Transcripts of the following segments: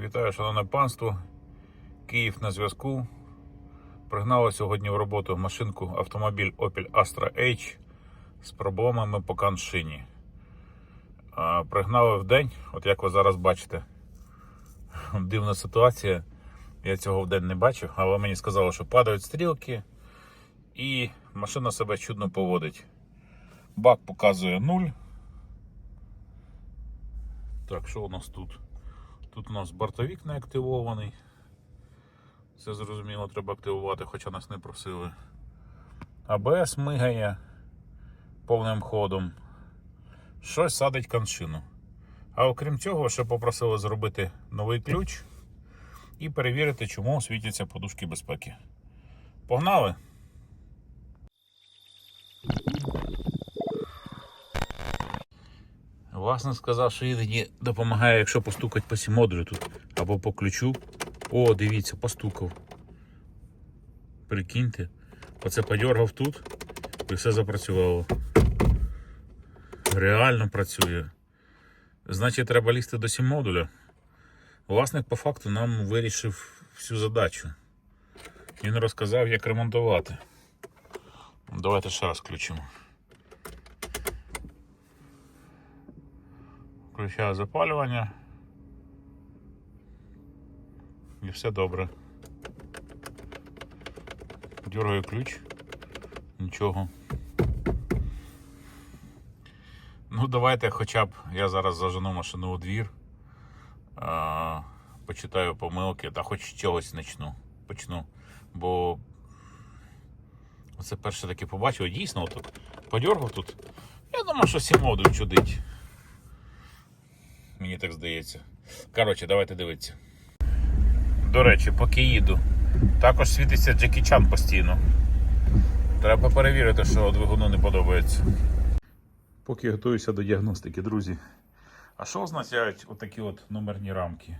Вітаю, шановне панство. Київ на зв'язку. Пригнали сьогодні в роботу машинку автомобіль Opel Astra H з проблемами по каншині. Пригнали в день, от як ви зараз бачите. Дивна ситуація. Я цього в день не бачив, але мені сказали, що падають стрілки і машина себе чудно поводить. Бак показує 0. Так, що у нас тут? Тут у нас бортовик не активований. Це зрозуміло, треба активувати, хоча нас не просили. АБС мигає повним ходом. Щось садить коншину. А окрім цього, ще попросили зробити новий ключ і перевірити, чому світяться подушки безпеки. Погнали! Власне сказав, що іноді допомагає, якщо постукати по сімодрю тут або по ключу. О, дивіться, постукав. Прикиньте. Оце подергав тут і все запрацювало. Реально працює. Значить, треба лізти до сімодуля. Власник по факту нам вирішив всю задачу. Він розказав, як ремонтувати. Давайте ще раз включимо. Включаю запалювання. І все добре. Дергаю ключ. Нічого. Ну, давайте хоча б я зараз зажену машину у двір. А, почитаю помилки, та хоч чогось почну. почну. Бо це перше таке побачив. Дійсно, отут подергав тут. Я думаю, що сімоду чудить. Мені так здається. Коротше, давайте дивитися. До речі, поки їду. Також світиться Джекі Чан постійно. Треба перевірити, що двигуну не подобається. Поки готуюся до діагностики, друзі. А що означають отакі от номерні рамки?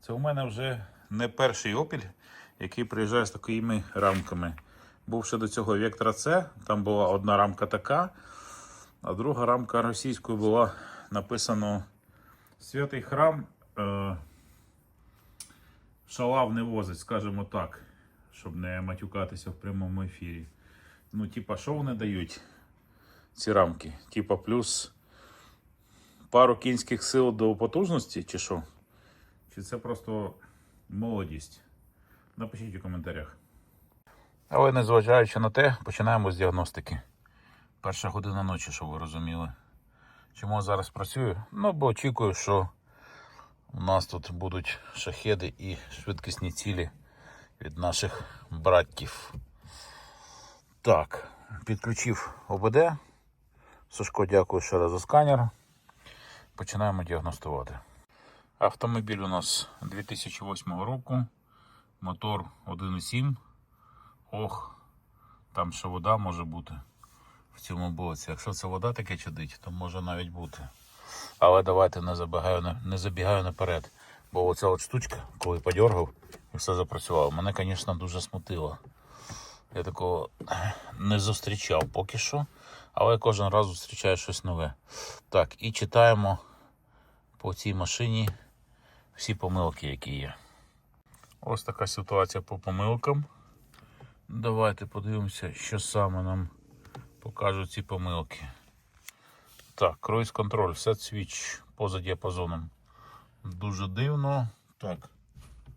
Це у мене вже не перший Opel, який приїжджає з такими рамками. Був ще до цього Vectra C, там була одна рамка така, а друга рамка російською була написано Святий храм е, шалав не возить, скажімо так, щоб не матюкатися в прямому ефірі. Ну, типа, що вони дають, ці рамки? Типа, плюс пару кінських сил до потужності, чи що? Чи це просто молодість? Напишіть у коментарях. Але незважаючи на те, починаємо з діагностики. Перша година ночі, щоб ви розуміли. Чому зараз працюю? Ну, бо очікую, що у нас тут будуть шахеди і швидкісні цілі від наших братів. Так, підключив ОБД. Сашко, дякую ще раз за сканер. Починаємо діагностувати. Автомобіль у нас 2008 року. Мотор 1.7. Ох, там ще вода може бути в цьому боці. Якщо це вода таке чадить, то може навіть бути. Але давайте не забігаю, не забігаю наперед. Бо оця от штучка, коли подергав і все запрацювало, мене, звісно, дуже смутило. Я такого не зустрічав поки що, але кожен раз зустрічаю щось нове. Так, і читаємо по цій машині всі помилки, які є. Ось така ситуація по помилкам. Давайте подивимося, що саме нам покажуть ці помилки. Так, круїз контроль, set switch поза діапазоном. Дуже дивно. Так,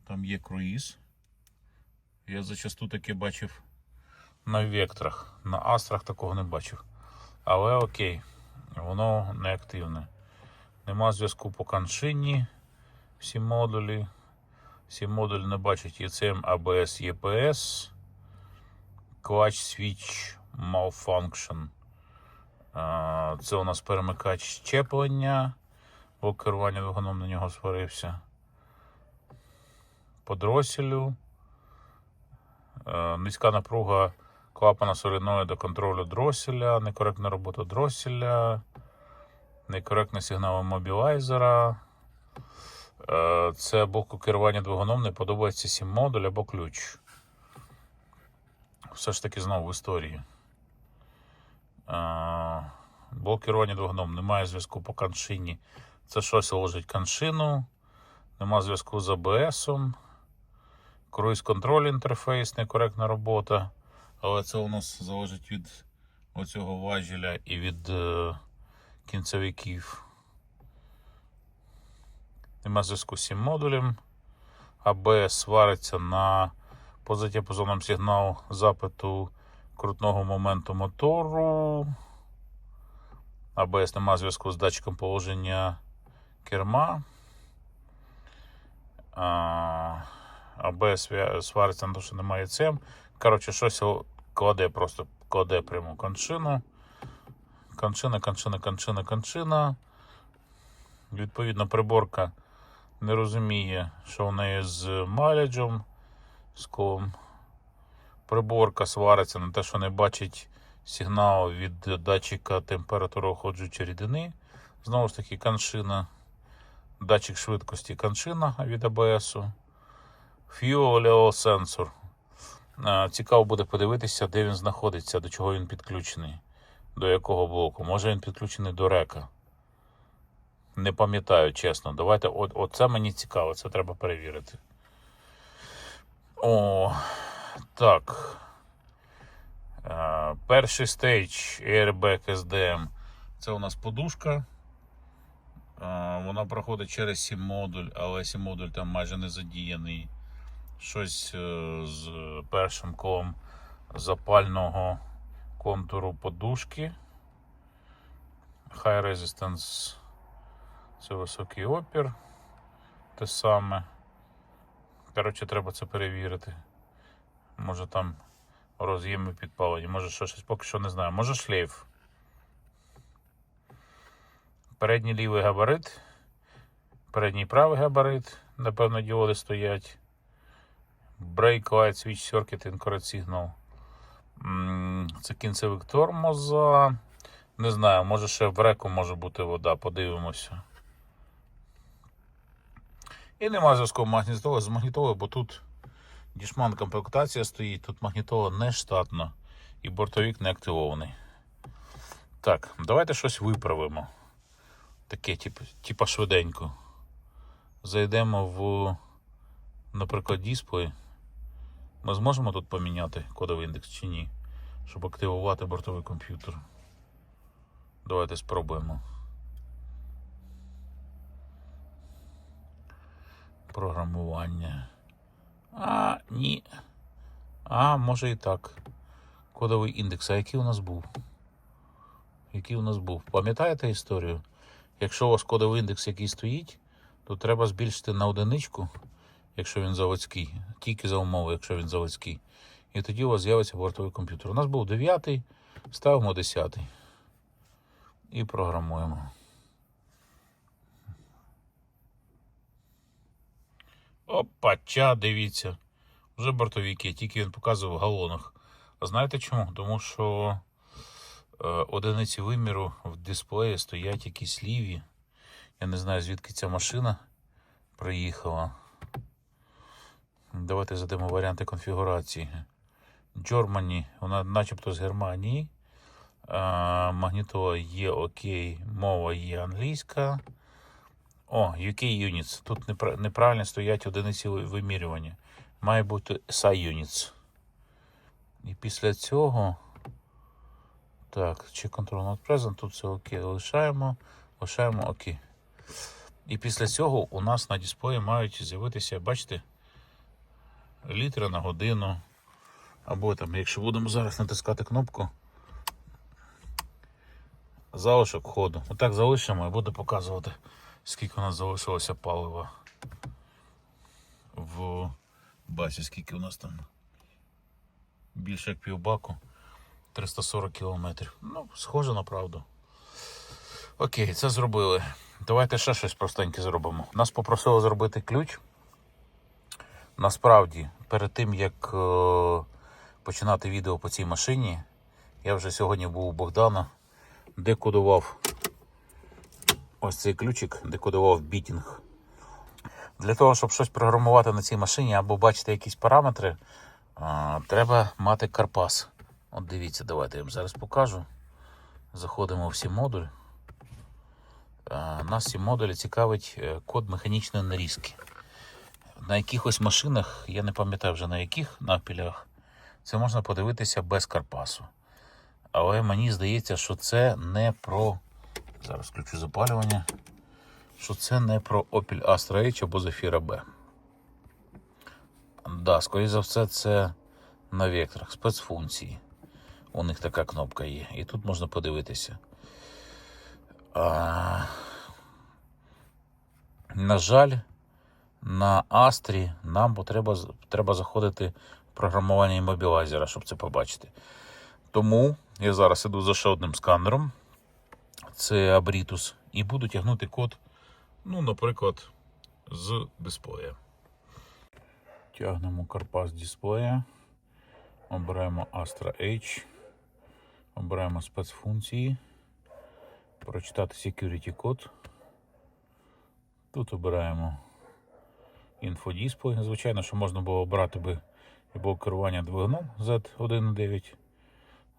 там є круїз. Я зачасту таке бачив на векторах. На астрах такого не бачив. Але окей, воно не активне. Нема зв'язку по каншині. Всі модулі. Всі модулі не бачать ECM, ABS, EPS. Clutch Switch Malfunction. Це у нас перемикач щеплення, бо керування двигуном на нього сварився. По дроселю. Е, Низька напруга клапана соляної до контролю дроселя, некоректна робота дроселя, некоректний сигнал мобілайзера. Е, Це боку керування двигуном не подобається сім модуль або ключ. Все ж таки знову в історії. Блок керування двигуном немає зв'язку по каншині. Це щось ложить каншину. Нема зв'язку з ABS. Круїз контроль інтерфейс, некоректна робота. Але це у нас залежить від оцього важеля і від е, кінцевиків. Нема зв'язку з цим модулем. АБС свариться на позадіапазоном сигнал запиту крутного моменту мотору. АБС нема зв'язку з датчиком положення керма. АБС свариться на те, що немає цим. Коротше, щось кладе просто кладе прямо кончину. Кончина, кончина, кончина, кончина. Відповідно, приборка не розуміє, що в неї з майляджем, з колом. Приборка свариться на те, що не бачить сигнал від датчика температури охолоджуючої рідини. Знову ж таки, коншина. Датчик швидкості коншина від АБСу. Fuel. Е, Цікаво буде подивитися, де він знаходиться, до чого він підключений, до якого блоку. Може він підключений до река. Не пам'ятаю, чесно. Давайте, от, оце мені цікаво, це треба перевірити. О, так. Е, перший стейдж Airbag SDM. Це у нас подушка. Е, Вона проходить через сім модуль, але сім модуль там майже не задіяний. Щось е, з першим колом запального контуру подушки. High Resistance це високий опір. Те саме. Коротше, треба це перевірити. Може там роз'єми підпалені, може що щось поки що не знаю. Може шлейф. Передній лівий габарит. Передній правий габарит. Напевно, діоди стоять. Brake Light Switch Circuit Incorrect Signal. Це кінцевик тормоза. Не знаю, може ще в реку може бути вода, подивимося. І нема зв'язку з магнітолою, бо тут дішман комплектація стоїть, тут магнітола не штатна і бортовик не активований. Так, давайте щось виправимо. Таке, типу, типа швиденько. Зайдемо в, наприклад, дисплей. Ми зможемо тут поміняти кодовий індекс чи ні, щоб активувати бортовий комп'ютер. Давайте спробуємо. Програмування. А, ні. А, може і так. Кодовий індекс. А який у нас був? Який у нас був? Пам'ятаєте історію? Якщо у вас кодовий індекс який стоїть, то треба збільшити на одиничку, якщо він заводський, тільки за умови, якщо він заводський. І тоді у вас з'явиться бортовий комп'ютер. У нас був 9, ставимо 10 і програмуємо. Опача, дивіться. Вже бортовики, тільки він показував в галонах. А знаєте чому? Тому що е, одиниці виміру в дисплеї стоять якісь ліві. Я не знаю, звідки ця машина приїхала. Давайте задамо варіанти конфігурації. Germany, вона начебто з Германії. А, магнітола є окей, мова є англійська. О, UK Units. Тут непра- неправильно стоять одиниці вимірювання. Має бути SI Units. І після цього. Так, чи Control Not Present, тут все окей. Лишаємо. Лишаємо окей. І після цього у нас на дисплеї мають з'явитися, бачите, літри на годину. Або там, якщо будемо зараз натискати кнопку, залишок ходу. Отак залишимо і буде показувати, скільки у нас залишилося палива в базі, скільки у нас там більше як півбаку. 340 кілометрів. Ну, схоже на правду. Окей, це зробили. Давайте ще щось простеньке зробимо. Нас попросили зробити ключ. Насправді, перед тим як е, починати відео по цій машині, я вже сьогодні був у Богдана, декодував ось цей ключик, декодував бітінг. Для того, щоб щось програмувати на цій машині або бачити якісь параметри, треба мати карпас. От дивіться, давайте я вам зараз покажу. Заходимо в сім модуль. А, Нас ці модулі цікавить е, код механічної нарізки. на якихось машинах, я не пам'ятаю вже на яких напілях, це можна подивитися без карпасу. Але мені здається, що це не про. Зараз включу запалювання. Що це не про Opel Astra H або Zafira B. Да, скоріше за все, це на векторах спецфункції. У них така кнопка є. І тут можна подивитися. А, на жаль, на Астрі нам треба, треба заходити в програмування іммобілайзера, щоб це побачити. Тому я зараз іду за ще одним сканером. Це Abritus. І буду тягнути код, ну, наприклад, з дисплея. Тягнемо карпас дисплея. Обираємо Astra H. Обираємо спецфункції. Прочитати security код. Тут обираємо інфодисплей. Звичайно, що можна було обрати би і керування двигуном Z1.9,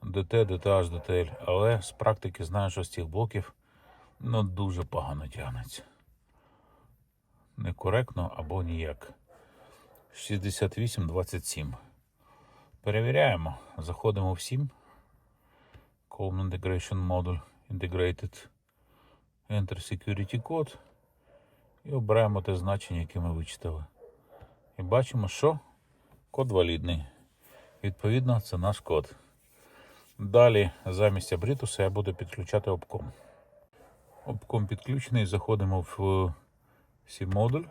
DT, DTH, DTL, але з практики знаю, що з цих блоків ну, дуже погано тягнеться. Некоректно або ніяк. 6827. Перевіряємо. Заходимо в 7. Column Integration Module Integrated. Enter Security Code. І обираємо те значення, яке ми вичитали. І бачимо, що код валідний. Відповідно, це наш код. Далі замість абритуса я буду підключати обком. Обком підключений, заходимо в сі модуль.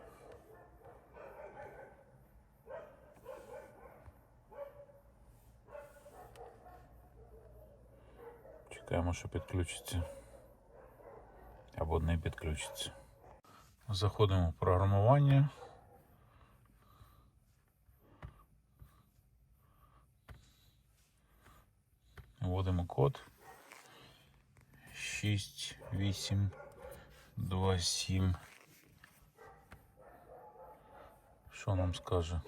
Чекаємо, що підключиться. Або не підключиться. Заходимо в програмування. Вводимо код 6, 8, 2, 7. Що нам скаже?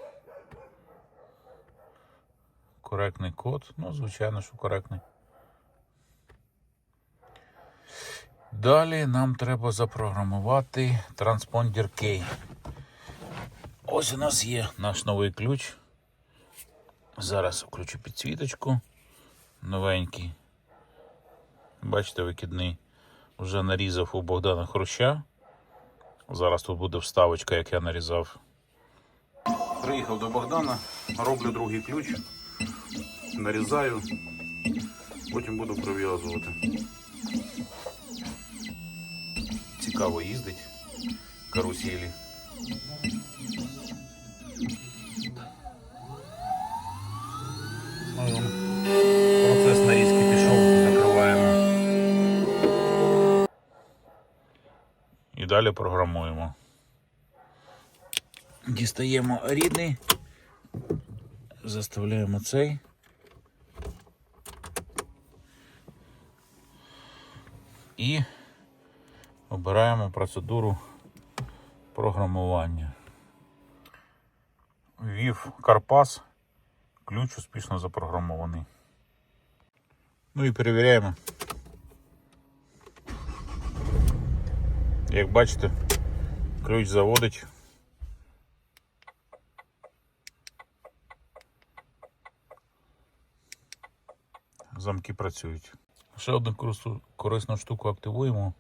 Коректний код. Ну, звичайно, що коректний. Далі нам треба запрограмувати транспондер K. Ось у нас є наш новий ключ. Зараз включу підсвіточку. Новенький. Бачите, викидний. Вже нарізав у Богдана Хруща. Зараз тут буде вставочка, як я нарізав. Приїхав до Богдана, роблю другий ключ, нарізаю, потім буду прив'язувати. Цікаво їздить каруселі. Далі програмуємо. Дістаємо рідний, заставляємо цей. І обираємо процедуру програмування. Ввів Карпас, ключ успішно запрограмований. Ну і перевіряємо. Як бачите, ключ заводить. Замки працюють. Ще одну корисну штуку активуємо.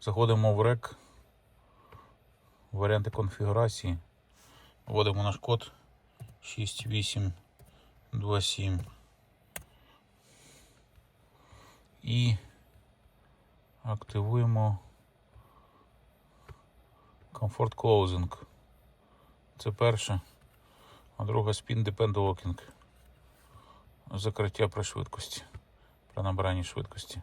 Заходимо в рек. Варіанти конфігурації. Вводимо наш код 6827. І активуємо Comfort Closing. Це перше. А друга Spin Depend Locking. Закриття при швидкості. При набранні швидкості.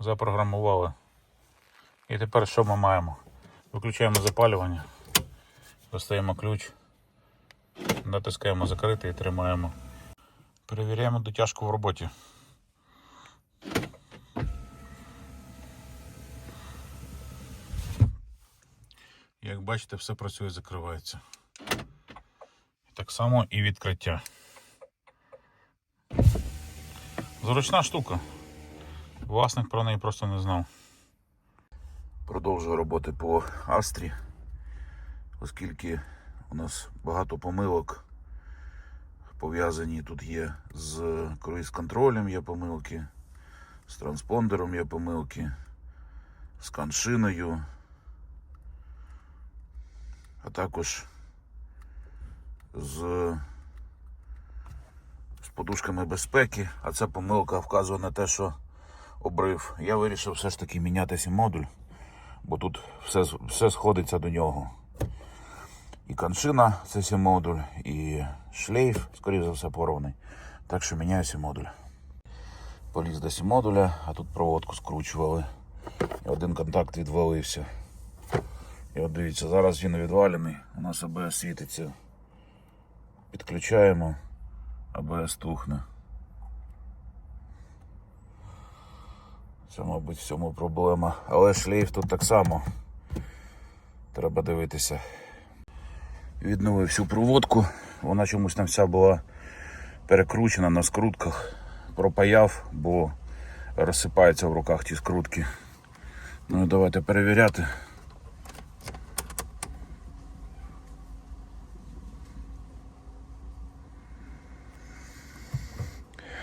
Запрограмували. І тепер що ми маємо? Виключаємо запалювання, достаємо ключ, натискаємо закрити і тримаємо. Перевіряємо дотяжку в роботі. Як бачите, все працює, закривається. Так само і відкриття. Зручна штука. Власник про неї просто не знав. Продовжую роботи по Астрі. оскільки у нас багато помилок пов'язані тут є з круїз-контролем є помилки, з транспондером є помилки, з каншиною, а також з, з подушками безпеки. А ця помилка вказує на те, що обрив. Я вирішив все ж таки міняти цей модуль, бо тут все, все сходиться до нього. І каншина, це сім модуль, і шлейф, скоріше за все, порваний. Так що міняю сім модуль. Поліз до сім модуля, а тут проводку скручували. Один контакт відвалився. І от дивіться, зараз він відвалений, у нас АБС світиться. Підключаємо, АБС тухне. Це, мабуть, в цьому проблема. Але шлейф тут так само. Треба дивитися. Відновив всю проводку. Вона чомусь там вся була перекручена на скрутках. Пропаяв, бо розсипаються в руках ті скрутки. Ну давайте перевіряти.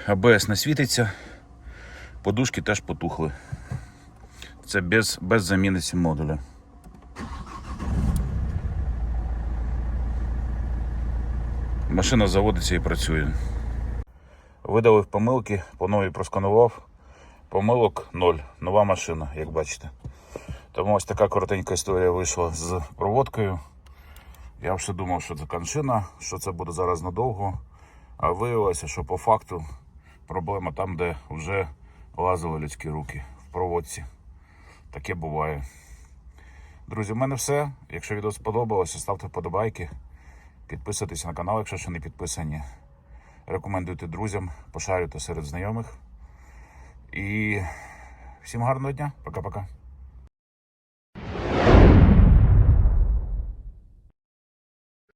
АБС не світиться, подушки теж потухли. Це без, без заміни сім модуля. Машина заводиться і працює. Видалив помилки, по новій просканував. Помилок ноль. Нова машина, як бачите. Тому ось така коротенька історія вийшла з проводкою. Я вже думав, що це каншина, що це буде зараз надовго. А виявилося, що по факту проблема там, де вже лазили людські руки в проводці. Таке буває. Друзі, в мене все. Якщо відео сподобалося, ставте вподобайки. Підписуйтесь на канал, якщо ще не підписані. Рекомендуйте друзям, пошарюйте серед знайомих. І всім гарного дня. Пока-пока.